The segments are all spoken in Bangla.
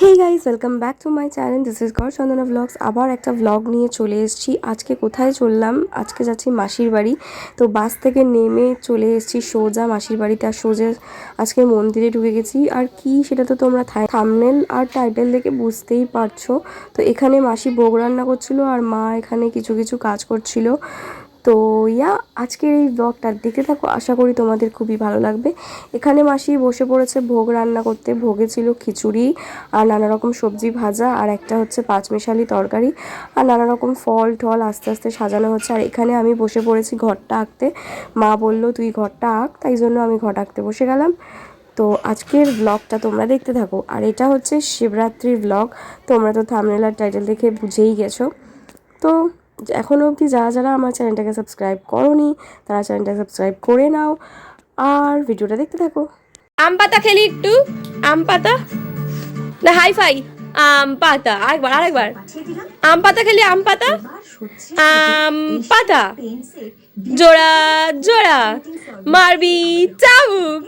Hey guys welcome back to my channel this is god Chandana vlogs আবার একটা ব্লগ নিয়ে চলে এসেছি। আজকে কোথায় চললাম? আজকে যাচ্ছি মাসির বাড়ি। তো বাস থেকে নেমে চলে এসেছি সোজা মাসির বাড়িতে। আর সোজা আজকে মন্দিরে ঢুকে গেছি। আর কি সেটা তো তোমরা থামনেল আর টাইটেল দেখে বুঝতেই পারছ। তো এখানে মাসি ভোগ রান্না করছিল আর মা এখানে কিছু কিছু কাজ করছিল। তো ইয়া, আজকের এই ব্লগটা দেখতে থাকো, আশা করি তোমাদের খুবই ভালো লাগবে। এখানে মাসি বসে পড়েছে ভোগ রান্না করতে। ভোগে ছিল খিচুড়ি আর নানা রকম সবজি ভাজা আর একটা হচ্ছে পাঁচমিশালি তরকারি আর নানা রকম ফল টল আস্তে আস্তে সাজানো হচ্ছে। আর এখানে আমি বসে পড়েছি ঘরটা আঁকতে। মা বলল, তুই ঘরটা আঁক, তাই জন্য আমি ঘর আঁকতে বসে গেলাম। তো আজকের ব্লগটা তোমরা দেখতে থাকো। আর এটা হচ্ছে শিবরাত্রির ব্লগ তোমরা তো থামনেল আর টাইটেল দেখে বুঝেই গেছো। তো এখনও অবধি যারা যারা আমার চ্যানেলটাকে সাবস্ক্রাইব করনি তারা চ্যানেলটা সাবস্ক্রাইব করে নাও। আর ভিডিওটা দেখতে থাকো। আম পাতা খেলি একটু। আম পাতা? না হাই ফাই আম পাতা। আরেকবার আরেকবার। আম পাতা খেলি আম পাতা? আম পাতা। জোড়া জোড়া। মারবি চাবুক।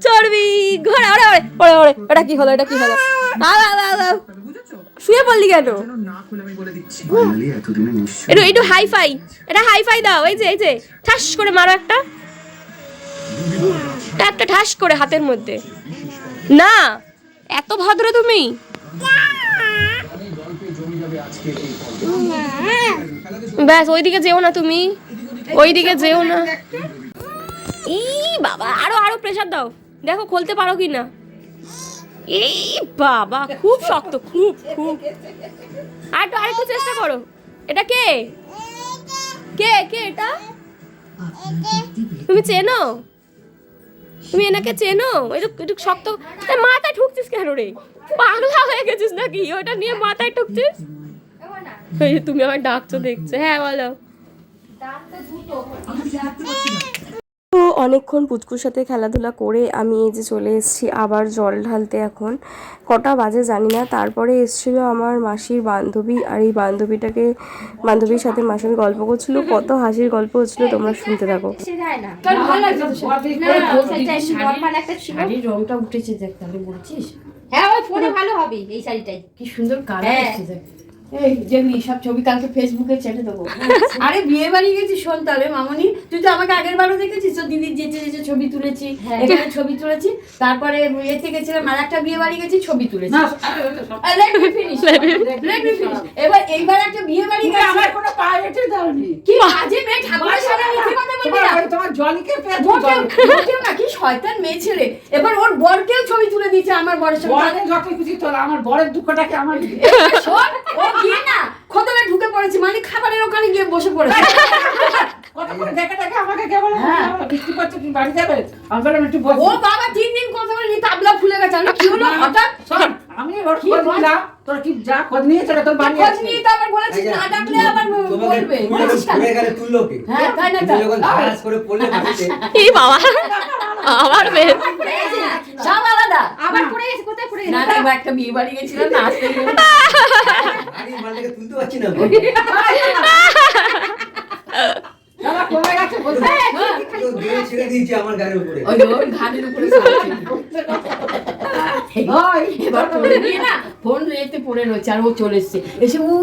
চড়বি ঘোড়া। ওরে ওরে ওরে ওরে এটা কি হলো এটা কি হলো? আ, আ, আ, আ। শুয়ে পড়লি কেন? একটু একটু হাই ফাই এটা হাই ফাই দাও। এই যে এই যে ঠাস করে মারো একটা। একটা ঠাস করে হাতের মধ্যে। না এত ভদ্র তুমি। ব্যাস ওইদিকে যেও না তুমি। ওইদিকে যেও না। ই বাবা আরও আরও প্রেসার দাও। দেখো খুলতে পারো কি না এই বাবা খুব শক্ত খুব খুব। আর একটু আরেকটু চেষ্টা করো। এটা কে? কে কে এটা? তুমি চেনো? তুমি এনাকে চেনো? একটু একটু শক্ত। মাথায় ঠুকছিস কেন রে? পাগলা হয়ে গেছিস নাকি? ওটা নিয়ে মাথায় ঠুকছিস? এই তুমি আমার ডাকছো দেখছ। হ্যাঁ বলো। তো অনেকক্ষণ পুচকুর সাথে খেলাধুলা করে আমি এই যে চলে এসেছি আবার জল ঢালতে এখন। কটা বাজে জানি না তারপরে এসেছিল আমার মাসির বান্ধবী আর এই বান্ধবীটাকে বান্ধবীর সাথে মাসির গল্প করছিল কত হাসির গল্প হচ্ছিল তোমরা শুনতে থাকো। রংটা উঠেছে দেখ তাহলে বলছিস? হ্যাঁ ওই ফোনে ভালো হবে এই শাড়িটাই। কি সুন্দর কালার হ্যাঁ। এসেছে দেখ। এই যেমনি সব ছবি কালকে ফেসবুকে ছেড়ে দেবো। আরে বিয়ে বাড়ি গেছি শোন তাহলে মামনি তুই তো আমাকে আগের বারও দেখেছিস? তো দিদির যেতে যেতে ছবি তুলেছি এখানে ছবি তুলেছি তারপরে এতে গেছিলাম আর একটা বিয়ে বাড়ি গেছি ছবি তুলেছি। আহ, let me finish. Let me finish. এবার এইবার একটা বিয়ে বাড়ি গেছি। আমার কোনো পায়েটে দাওনি কি বাজে মেয়ে ঠাকুরের সামনে মিথ্যে কথা বলবি না? তোমার জলকে পেট মোটেও মোটেও না কি শয়তান মেয়ে ছেলে। এবার ওর বরকেও ছবি তুলে দিয়েছে আমার বরের সঙ্গে। যত খুশি তোলা আমার বরের দুঃখটাকে আমার শোন, গিয়ে না খোদলে ঢুকে পড়েছে মানে খাবারের ওখানে গিয়ে বসে পড়েছে। কত দেখে দেখে আমাকে কেবল হ্যাঁ। বৃষ্টি পড়ছে তুমি বাড়ি যাবে? আমি বললাম একটু ও বাবা তিন দিন কথা বলেনি তাবলা ফুলে গেছে। আমি কি হলো হঠাৎ? আমি ওর খোঁজ নিলাম। তোর কি যা খোঁজ নিয়েছে তোর বাড়ি খোঁজ নিয়ে তো আবার বলেছিস না ডাকলে আবার বলবে। বলেছিস না? হ্যাঁ তাই না তাই করে পড়লে এই বাবা। আমার মেয়ে সব আলাদা আবার পড়ে গেছে কোথায় পড়ে না একটা বিয়ে বাড়ি গেছিল না আসতে তুলতে পারছি না গো। কমে গেছে বলছে ছেড়ে দিয়েছে আমার গাড়ির উপরে ওই ওর ঘাড়ের উপরে এবার পড়ে গিয়ে না ফোন রেতে পড়ে রয়েছে আর ও চলে এসছে এসে উ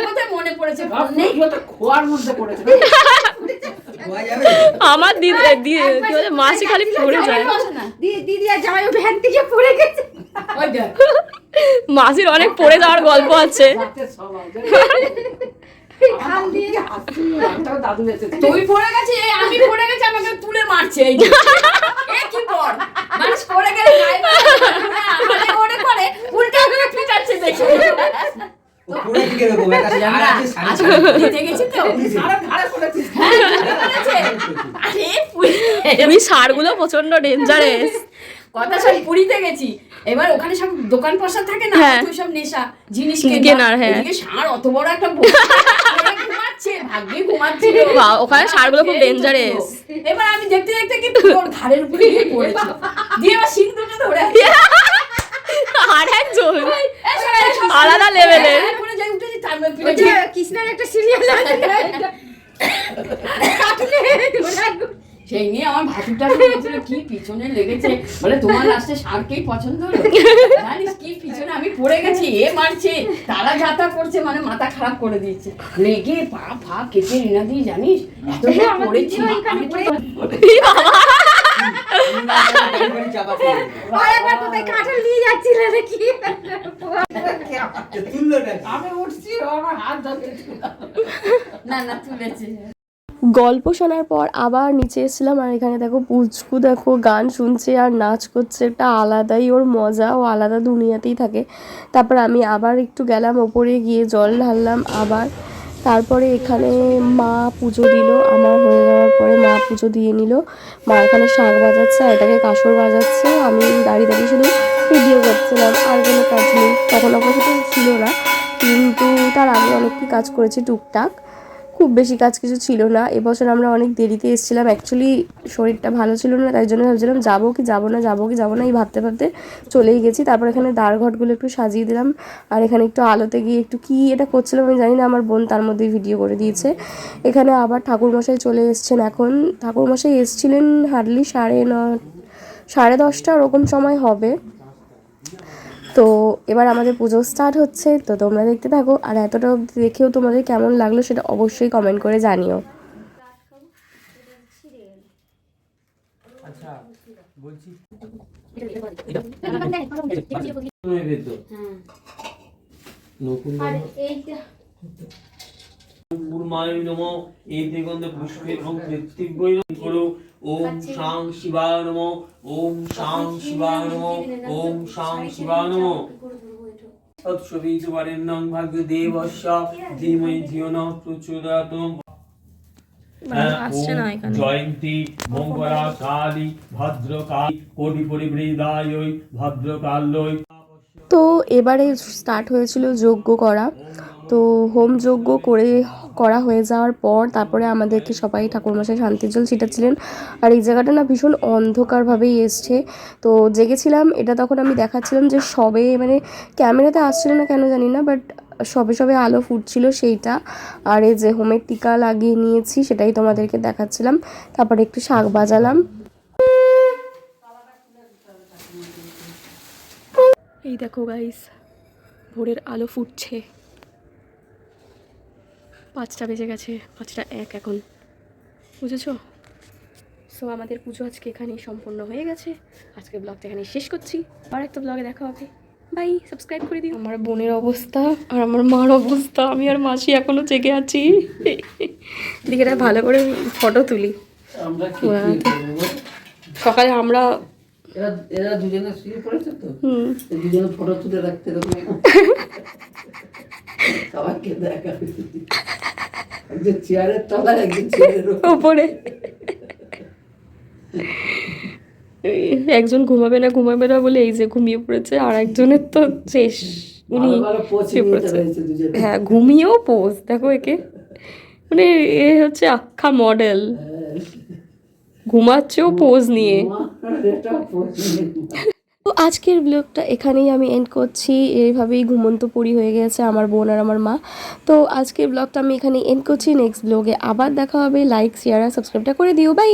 কোথায় মনে পড়েছে ফোন নেই নেই খোয়ার মধ্যে পড়েছে আমার দিদি মাসি খালি পড়ে যায়। দিদি আর জামাই ভ্যান থেকে পড়ে গেছে। মাসির অনেক পড়ে যাওয়ার গল্প আছে। তুই পড়ে গেছে এই আমি পড়ে গেছে আমাকে তুলে মারছে। এই কি পর মানুষ পড়ে গেলে মানে উল্টা করে পিটাচ্ছে দেখে। সার সার সারা তুমি সারগুলো প্রচণ্ড ডেঞ্জারেস কথা সব পুরীতে গেছি। এবার ওখানে সব দোকান পয়সা থাকে না হ্যাঁ। তুই সব নেশা জিনিস কেনার, কেনার হ্যাঁ। ষাঁড় অত বড় একটা ভাগ্যে ঘুমাচ্ছিল। ওখানে ষাঁড়গুলো খুব dangerous। এবার আমি দেখতে দেখতে কি ওর ঘাড়ের উপরে দিয়ে আবার সিং দুটো ধরে আর একজন এ, আলাদা। হ্যাঁ, করে যাই উঠেছি তারপর ওই ফিরে যে কৃষ্ণের একটা সিরিয়াল সেই নিয়ে আমার ভাসুরটা কি পিছনে লেগেছে? বলে তোমার লাস্টে সারকেই পছন্দ হলো? জানিস কি পিছনে তারা যাতা করছে মানে মাথা খারাপ করে দিচ্ছে লেগে পা ফা কেটে রিনা দিয়ে জানিস? এত পড়েছি গল্প শোনার পর আবার নিচে এসেছিলাম আর এখানে দেখো পুচকু দেখো, গান শুনছে আর নাচ করছে। একটা আলাদাই ওর মজা, ও আলাদা দুনিয়াতেই থাকে। তারপর আমি আবার একটু গেলাম, ওপরে গিয়ে জল ঢাললাম, আবার তারপরে এখানে মা পুজো দিল, আমার হয়ে যাওয়ার পরে মা পুজো দিয়ে নিল। মা এখানে শাক বাজাচ্ছে আর এটাকে কাসর বাজাচ্ছে। আমি দাঁড়িয়ে দাঁড়িয়ে শুধু ভিডিও করছিলাম, আর কোনো কাজ নেই। তখন অবশ্য ছিল না, কিন্তু তার আগে অনেক কাজ করেছি টুকটাক। খুব বেশি কাজ কিছু ছিল না। এবছর আমরা অনেক দেরিতে এসেছিলাম। অ্যাকচুয়ালি শরীরটা ভালো ছিল না, তাই জন্য ভাবছিলাম, যাব কি, যাব না, যাব কি, যাব না, এই ভাবতে ভাবতে চলেই গেছি। তারপর এখানে দাঁড় ঘটগুলো একটু সাজিয়ে দিলাম। আর এখানে একটু আলোতে গিয়ে একটু কি এটা করছিলাম আমি জানি না, আমার বোন তার মধ্যেই ভিডিও করে দিয়েছে। এখানে আবার ঠাকুরমশাই চলে এসছেন এখন। ঠাকুরমশাই এসছিলেন হার্ডলি সাড়ে ন, সাড়ে দশটা, ওরকম সময় হবে। তো এবার আমাদের পুজো স্টার্ট হচ্ছে তো তোমরা দেখতে থাকো। আর এতটা অবধি দেখেও তোমাদের কেমন লাগল সেটা অবশ্যই কমেন্ট করে জানিও। আচ্ছা বলছি। নকুল পূর্ণায় নম এই দিগন্ধ পুষ্পে এবং ঋত্বিকই করো ওম শাং শিবায় নম ওম শাং শিবায় নম ওম শাং শিবায় নম তৎসবিতুবরেণ্যং ভাগ্য দেবস্য ধীমহি ধিয়ো ন প্রচোদয়াৎ জয়ন্তী মঙ্গলা কালী ভদ্রকালী কোটি পরিবৃদায় ভদ্রকাল্যই তো এবারে স্টার্ট হয়েছিল যজ্ঞ করা। তো হোম যজ্ঞ করে করা হয়ে যাওয়ার পর তারপরে আমাদেরকে সবাই ঠাকুরমশাই শান্তির জল ছিটাচ্ছিলেন। আর এই জায়গাটা না ভীষণ অন্ধকারভাবেই এসছে। তো জেগেছিলাম, এটা তখন আমি দেখাচ্ছিলাম যে সবে মানে ক্যামেরাতে আসছিল না কেন জানি না, বাট সবে সবে আলো ফুটছিল সেইটা। আর এই যে হোমের টিকা লাগিয়ে নিয়েছি সেটাই তোমাদেরকে দেখাচ্ছিলাম। তারপরে একটু শাক বাজালাম। এই দেখো গাইস ভোরের আলো ফুটছে। পাঁচটা বেজে গেছে পাঁচটা এক এখন। বুঝেছ? সো আমাদের পুজো আজকে এখানেই সম্পূর্ণ হয়ে গেছে। আজকে ব্লগটা এখানে শেষ করছি। আর একটা ব্লগে দেখা হবে। বাই সাবস্ক্রাইব করে দিও। আমার বোনের অবস্থা আর আমার মার অবস্থা আমি আর মাসি এখনও জেগে আছি। দিকে ভালো করে ফটো তুলি? সকালে আমরা এরা এরা দুজনে শুয়ে পড়েছে তো? হুম। দুজনে ফটো তুলে রাখতে হবে সবাইকে দেখা একজন চেয়ারের তলায় একজন চেয়ারের উপর। একজন ঘুমাবে না ঘুমাবে না বলে এই যে ঘুমিয়ে পড়েছে আর একজনের তো শেষ। উনি হ্যাঁ ঘুমিয়েও পোজ দেখো একে। মানে এ হচ্ছে আখ্যা মডেল ঘুমাচ্ছেও পোজ নিয়ে। তো আজকের ব্লগটা এখানেই আমি এন্ড করছি। এইভাবেই ঘুমন্ত পড়ি হয়ে গেছে আমার বোন আর আমার মা। তো আজকের ব্লগটা আমি এখানে এন্ড করছি। নেক্সট ব্লগে আবার দেখা হবে। লাইক শেয়ার আর সাবস্ক্রাইবটা করে দিও। বাই